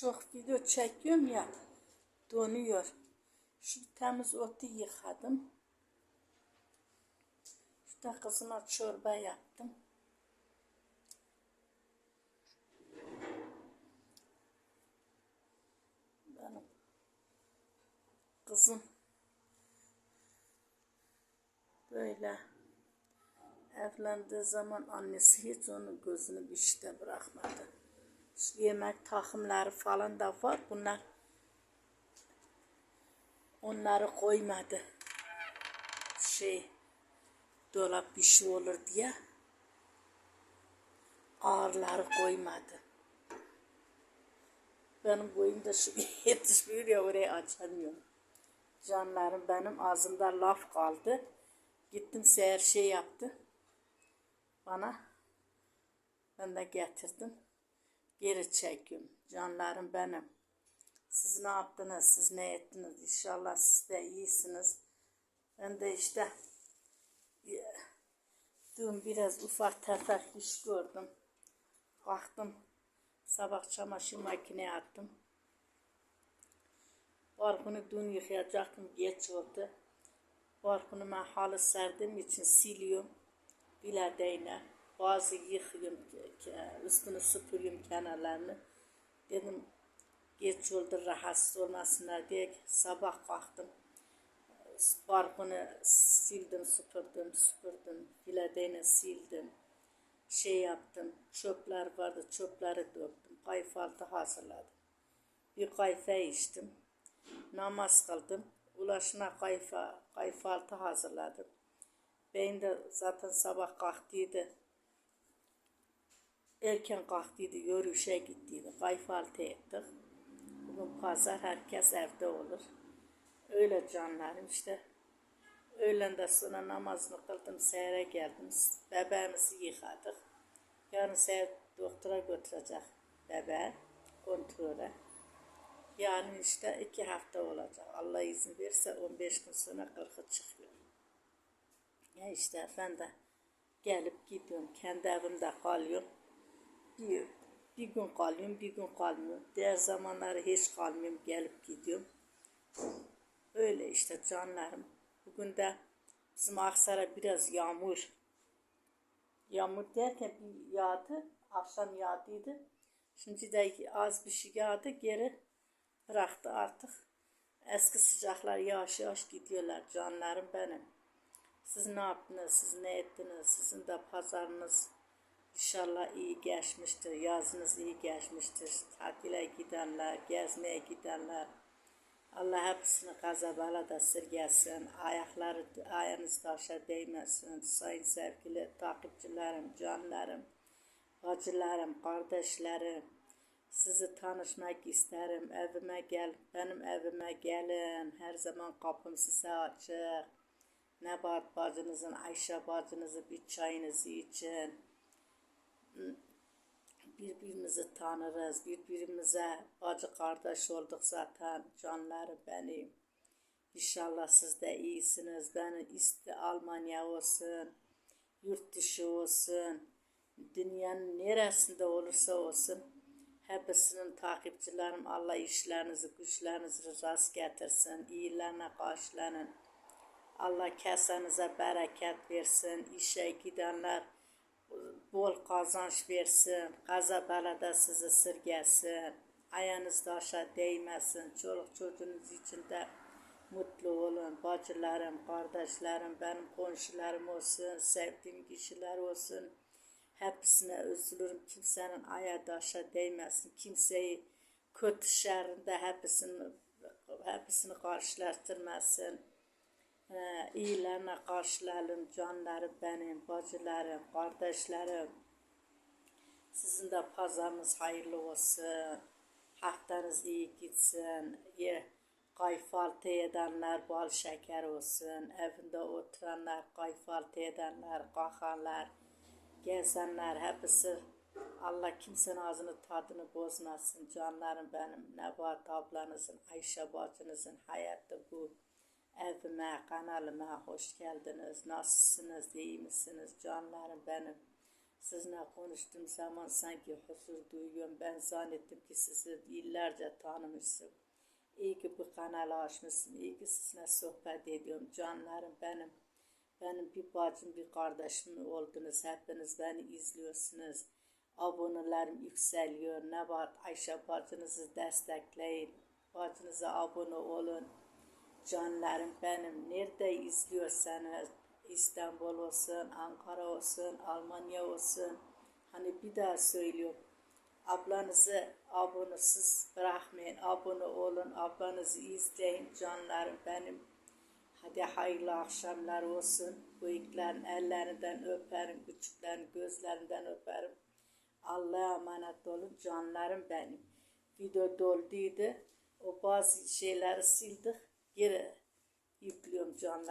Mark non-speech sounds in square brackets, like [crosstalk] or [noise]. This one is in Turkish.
Çok video çekiyorum ya. Donuyor. Şu temiz otu yıkadım. Şurada kızıma çorba yaptım. Benim kızım böyle evlendiği zaman annesi hiç onun gözünü bir işte bırakmadı. Yemek takımları falan da var. Bunlar onları koymadı. Şey dolap bir şey olur diye ağırları koymadı. Benim boyum da [laughs] yetişmiyor ya orayı açamıyorum. Canlarım benim ağzımda laf kaldı. Gittim seher şey yaptı. Bana ben de getirdim. Geri çekiyorum. Canlarım benim. Siz ne yaptınız? Siz ne ettiniz? İnşallah siz de iyisiniz. Ben de işte ya, dün biraz ufak tefek iş gördüm. Kalktım. Sabah çamaşır makineye attım. Balkonu dün yıkayacaktım. Geç oldu. Balkonu ben halı serdiğim için siliyorum. Biledeyle. Bazı yıkıyorum. Üstünü süpürüyorum kenarlarını. Dedim geç oldu rahatsız olmasınlar diye sabah kalktım. Balkonu sildim, süpürdüm, süpürdüm. Biledeyle sildim. Şey yaptım. Çöpler vardı. Çöpleri döktüm. Kayfaltı hazırladım. Bir kayfe içtim. Namaz kıldım. Ulaşına kayfa, kayfaltı hazırladım. Ben de zaten sabah kalktıydı. Erken kalktıydı, yürüyüşe gittiydi. Kayfaltı ettik. Bugün pazar herkes evde olur. Öyle canlarım işte. Öğlenden sonra namazını kıldım, seyre geldim. Bebeğimizi yıkadık. Yarın seher doktora götürecek bebeği kontrole. Yani işte iki hafta olacak. Allah izin verirse 15 gün sonra 40'a çıkıyor. Ya işte ben de gelip gidiyorum. Kendi evimde kalıyorum. Bir, bir gün kalıyorum, bir gün kalmıyorum. Diğer zamanları hiç kalmıyorum. Gelip gidiyorum. Öyle işte canlarım. Bugün de bizim Aksaray'a biraz yağmur. Yağmur derken bir yağdı. Akşam yağdıydı. Şimdi de az bir şey yağdı. Geri bıraktı artık. Eski sıcaklar yavaş yavaş gidiyorlar canlarım benim. Siz ne yaptınız, siz ne ettiniz, sizin de pazarınız inşallah iyi geçmiştir, yazınız iyi geçmiştir. Tatile gidenler, gezmeye gidenler, Allah hepsini kazabala da sırgessin, ayakları ayağınız taşa değmesin. Sayın sevgili takipçilerim, canlarım, bacılarım, kardeşlerim, sizi tanışmak isterim. Evime gel, benim evime gelin. Her zaman kapım size açık. Nebat bacınızın, Ayşe bacınızı bir çayınızı için. Birbirimizi tanırız, birbirimize bacı kardeş olduk zaten canları benim. İnşallah siz de iyisiniz. Beni iste Almanya olsun, yurt dışı olsun, dünyanın neresinde olursa olsun Hepsinin takipçilerim Allah işlerinizi, güçlerinizi rast getirsin. İyilerine karşılanın. Allah kesenize bereket versin. İşe gidenler bol kazanç versin. Kaza belada sizi sırgessin. Ayağınız taşa değmesin. Çoluk çocuğunuz içinde mutlu olun. Bacılarım, kardeşlerim, benim komşularım olsun, sevdiğim kişiler olsun. Hepsine üzülürüm. Kimsenin ayağı daşa değmesin. Kimseyi kötü şerrinde hepsini hepsini karşılaştırmasın. İyilerine karşılayalım canları benim, bacılarım, kardeşlerim. Sizin de pazarınız hayırlı olsun. Haftanız iyi gitsin. Ye, kayfaltı edenler bal şeker olsun. Evinde oturanlar, kayfaltı edenler, kalkanlar, gezenler hepsi Allah kimsenin ağzını tadını bozmasın. Canlarım benim, Nebat ablanızın, Ayşe bacınızın hayatı bu. Evime, kanalıma hoş geldiniz. Nasılsınız, iyi misiniz canlarım benim? Sizinle konuştuğum zaman sanki huzur duyuyorum. Ben zannettim ki sizi yıllarca tanımışsın. İyi ki bu kanalı açmışsın. İyi ki sizinle sohbet ediyorum. Canlarım benim. Benim bir bacım bir kardeşim oldunuz. Hepiniz beni izliyorsunuz. Abonelerim yükseliyor. Ne var Ayşe bacınızı destekleyin. Bacınıza abone olun. Canlarım benim. Nerede izliyorsanız İstanbul olsun, Ankara olsun, Almanya olsun. Hani bir daha söylüyorum. Ablanızı abonesiz bırakmayın. Abone olun. Ablanızı izleyin. Canlarım benim. Hadi hayırlı akşamlar olsun. Büyüklerin ellerinden öperim. Küçüklerin gözlerinden öperim. Allah'a emanet olun. Canlarım benim. Video dolduydu. O bazı şeyleri sildik. Geri yüklüyorum canlar.